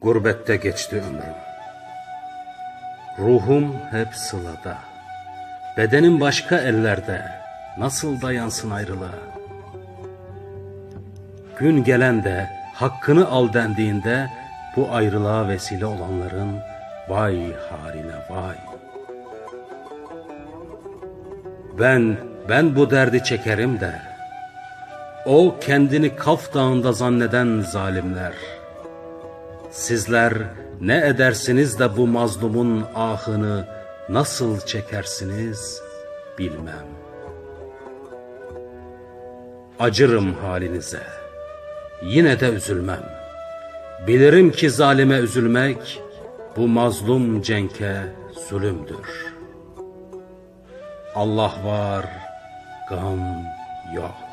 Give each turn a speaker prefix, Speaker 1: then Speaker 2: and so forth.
Speaker 1: Gurbette geçti ömrüm. Ruhum hep sılada. Bedenim başka ellerde. Nasıl dayansın ayrılığa? Gün gelen de hakkını al dendiğinde bu ayrılığa vesile olanların vay haline vay. Ben, ben bu derdi çekerim de. O kendini Kaf Dağı'nda zanneden zalimler. Sizler ne edersiniz de bu mazlumun ahını nasıl çekersiniz bilmem. Acırım halinize, yine de üzülmem. Bilirim ki zalime üzülmek bu mazlum cenke zulümdür. Allah var, gam yok.